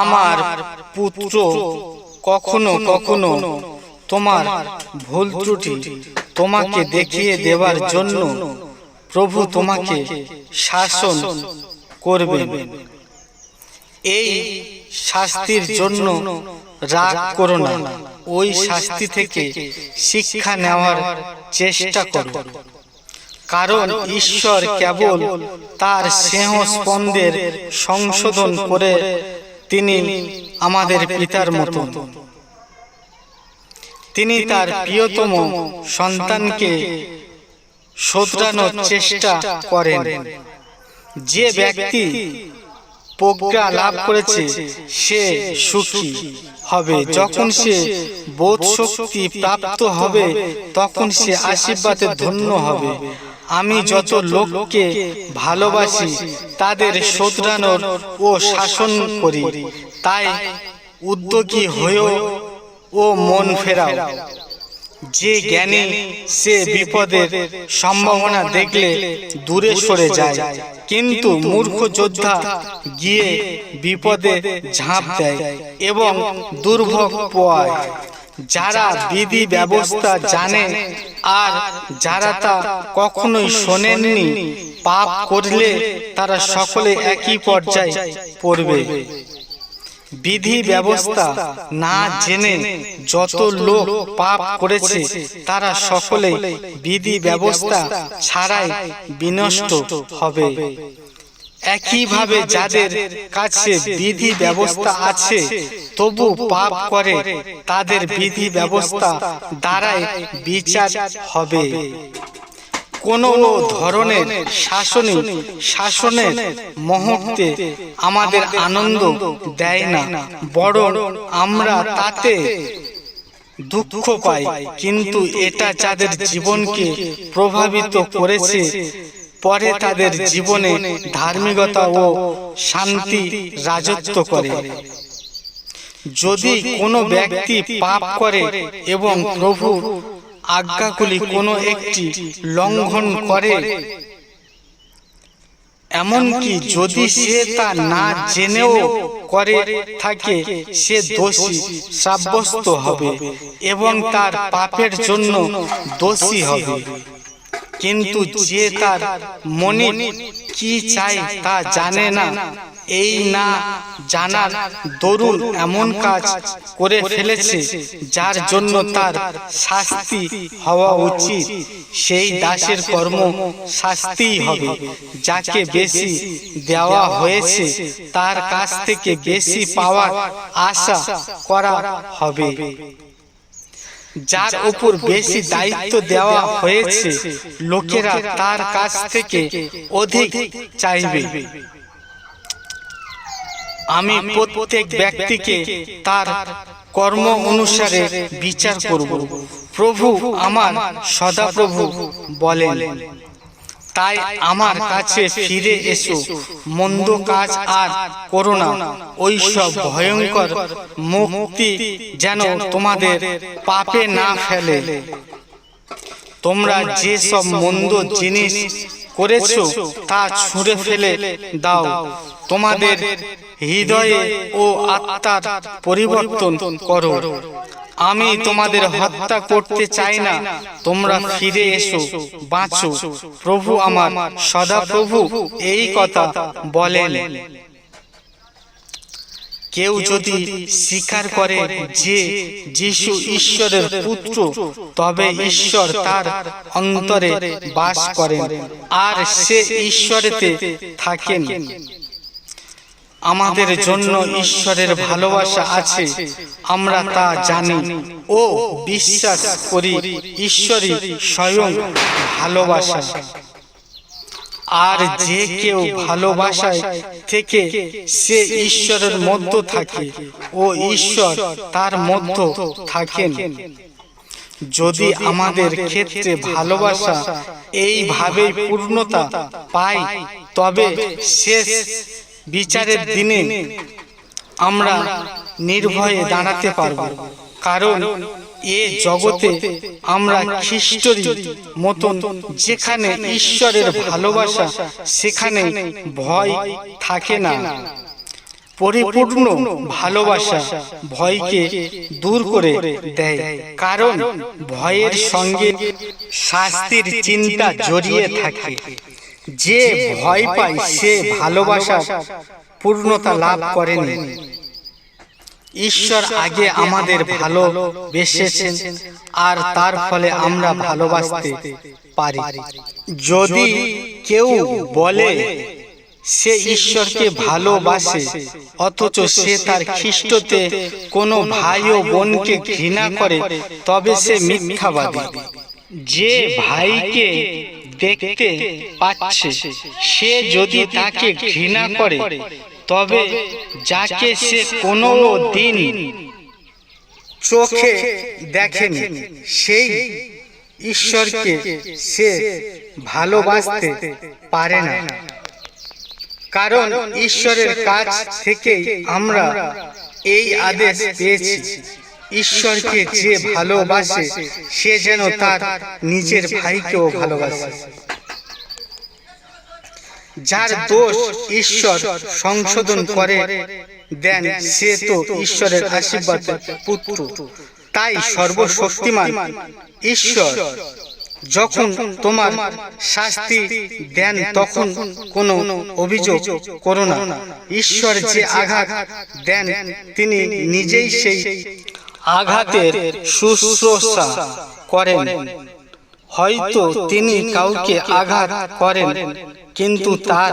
আমার পুত্র কখনো কখনো তোমার ভুল ত্রুটি তোমাকে দেখিয়ে দেওয়ার জন্য প্রভু তোমাকে শাসন করবেন। এই শাস্তির জন্য রাগ করো না। ওই শাস্তি থেকে শিক্ষা নেওয়ার চেষ্টা করো। কারণ ঈশ্বর কেবল তার স্নেহ স্পন্দের সংশোধন করে তিনি আমাদের পিতার মতো তিনি তার প্রিয়তম সন্তানকে শোধরানোর চেষ্টা করেন। যে ব্যক্তি প্রজ্ঞা লাভ করেছে, সে সুখী হবে। যখন সে বোধ শক্তি প্রাপ্ত হবে, তখন সে আশীর্বাদে ধন্য হবে। আমি যত লোককে ভালোবাসি তাদের শোধরানোর ও শাসন করি। তাই উদ্যোগী হয়েও ও মন ফেরাও। যে জ্ঞানী সে বিপদের সম্ভাবনা দেখলে দূরে সরে যায়। কিন্তু মূর্খ যোদ্ধা গিয়ে বিপদে ঝাঁপ দেয় এবং দুর্ভোগ পোয়ায়। যারা বিধি ব্যবস্থা জানে আর যারা তা কখনোই শোনেননি পাপ করলে তারা সকলে একই পর্যায়ে পড়বে। বিধি ব্যবস্থা না জেনে যত লোক পাপ করেছে তারা সকলে বিধি ব্যবস্থা ছাড়াই বিনষ্ট হবে। একইভাবে যাদের কাছে বিধি ব্যবস্থা আছে তবু পাপ করে তাদের বিধি ব্যবস্থা দ্বারাই বিচার হবে। কোনো ধরনের শাসনই শাসনের মুহূর্তে আমাদের আনন্দ দেয় না। বরং আমরা তাতে দুঃখ পাই। কিন্তু এটা যাদের জীবনকে প্রভাবিত করেছে পরে তাদের জীবনে ধার্মিকতা ও শান্তি রাজত্ব করে। যদি কোনো ব্যক্তি পাপ করে এবং প্রভুর আজ্ঞাগুলি কোনো একটি লঙ্ঘন করে এমনকি যদি সে তা না জেনেও করে থাকে সে দোষী সাব্যস্ত হবে এবং তার পাপের জন্য দোষী হবে। কিন্তু যে তার মনে কি চাই তা জানে না। এই না জানার দরুন এমন কাজ করে ফেলেছে যার জন্য তার শাস্তি হওয়া উচিত। সেই দাসের কর্ম শাস্তিই হবে, যাকে বেশি দেওয়া হয়েছে তার কাছ থেকে বেশি পাওয়ার আশা করা হবে। যার উপর বেশি দায়িত্ব দেওয়া হয়েছে লোকেরা তার কাছ থেকে অধিক চাইবে। আমি প্রত্যেক ব্যক্তিকে তার কর্ম অনুসারে বিচার করব। প্রভু আমার সদাপ্রভু বলেন। তাই আমার কাছে ফিরে এসো। মন্দ কাজ আর করো না। ওই সব ভয়ঙ্কর মুক্তি যেন তোমাদের পাপে না ফেলে। তোমরা যে সব মন্দ জিনিস করেছ তা ছুঁড়ে ফেলে দাও। তোমাদের হৃদয়ে ও আত্মার পরিবর্তন করো। আমি তোমাদের হত্যা করতে চাই না। তোমরা ফিরে এসো বাঁচো। প্রভু আমার সদা প্রভু এই কথা বলেন। কেউ যদি স্বীকার করে যে যিশু ঈশ্বরের পুত্র তবে ঈশ্বর তার অন্তরে বাস করেন। আর সে ঈশ্বরেতে থাকেন। আমাদের জন্য ঈশ্বরের ভালোবাসা আছে আমরা তা জানি। ও বিশ্বাস করি ঈশ্বরই স্বয়ং ভালোবাসা। আর যে কেউ ভালোবাসায় থেকে সে ঈশ্বরের মধ্য থাকে। ও ঈশ্বর তার মধ্য থাকেন। যদি আমাদের ক্ষেত্রে ভালোবাসা এইভাবেই পূর্ণতা পায় তবে শেষ বিচারের দিনে আমরা নির্ভয়ে দাঁড়াতে পারব। কারণ এ জগতে আমরা খ্রিস্টরই মতন যেখানে ঈশ্বরের ভালোবাসা সেখানে ভয় থাকে না। পরিপূর্ণ ভালোবাসা ভয়কে দূর করে দেয়। কারণ ভয়ের সঙ্গে শাস্তির চিন্তা জড়িয়ে থাকে। যে ভয় পায় সে ভালোবাসা পূর্ণতা লাভ করেনি। ঈশ্বর আগে আমাদের ভালোবেসেছেন আর তার ফলে আমরা ভালোবাসতে পারি। যদি কেউ বলে সে ঈশ্বরকে ভালোবাসে অথচ সে তার খ্রিস্টতে কোনো ভাই ও বোনকে ঘৃণা করে তবে সে মিথ্যাবাদী। যে ভাইকে দেখতে পাচ্ছে। সে যদি তাকে ঘৃণা করে, তবে যাকে সে কোনো দিন চোখে দেখেনি, সেই ঈশ্বরকে সে ভালোবাসতে পারে না। কারণ ঈশ্বরের কাছ থেকেই আমরা এই আদেশ পেয়েছি। ঈশ্বরকে যে ভালোবাসে সে যেন তার নিজের ভাইকেও ভালোবাসে। যার দোষ ঈশ্বর সংশোধন করে দেন সে তো ঈশ্বরের আশীর্বাদ পুত্র। তাই সর্বশক্তিমান ঈশ্বর যখন তোমার শাস্তি দেন তখন কোনো অভিযোগ করো না। ঈশ্বর যে আঘাত দেন তিনি নিজেই সেই আঘাতের শুশ্রূষা করেন। হয়তো তিনি কাউকে আঘাত করেন, কিন্তু তার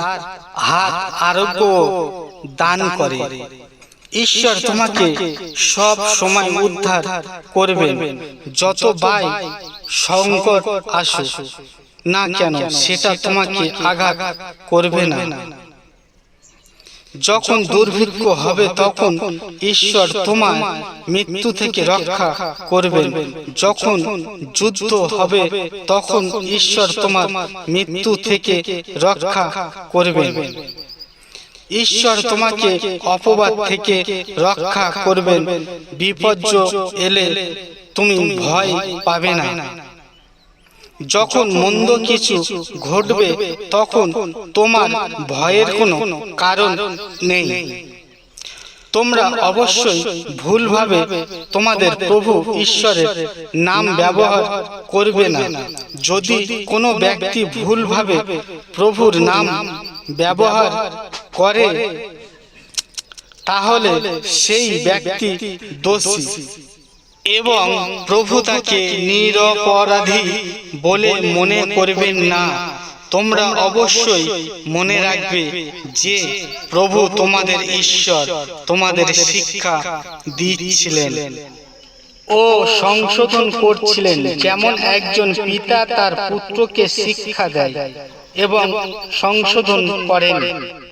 হাত আরোগ্য দান করে। ঈশ্বর তোমাকে সব সময় উদ্ধার করবেন, যত বাই সংকট আসুক। না কেন, সেটা তোমাকে আঘাত করবে না। যখন দুর্ভিক্ষ হবে তখন ঈশ্বর তোমার মৃত্যু থেকে রক্ষা করবেন। যখন যুদ্ধ হবে তখন ঈশ্বর তোমার মৃত্যু থেকে রক্ষা করবেন। ঈশ্বর তোমাকে অপবাদ থেকে রক্ষা করবেন। বিপর্য এলে তুমি ভয় পাবে না। যখন মন্দ কিছু ঘটবে তখন তোমার ভয়ের কোনো কারণ নেই। তোমরা অবশ্যই ভুলভাবে তোমাদের প্রভু ঈশ্বরের নাম ব্যবহার করবে না। যদি কোনো ব্যক্তি ভুলভাবে প্রভুর নাম ব্যবহার করে তাহলে সেই ব্যক্তি দোষী। এবং প্রভু তাকে নিরপরাধী বলে মনে করবেন না। তোমরা অবশ্যই মনে রাখবে যে প্রভু তোমাদের ঈশ্বর, তোমাদের শিক্ষা দিচ্ছিলেন ও সংশোধন করছিলেন যেমন একজন পিতা তার পুত্রকে শিক্ষা দেয় এবং সংশোধন করেন।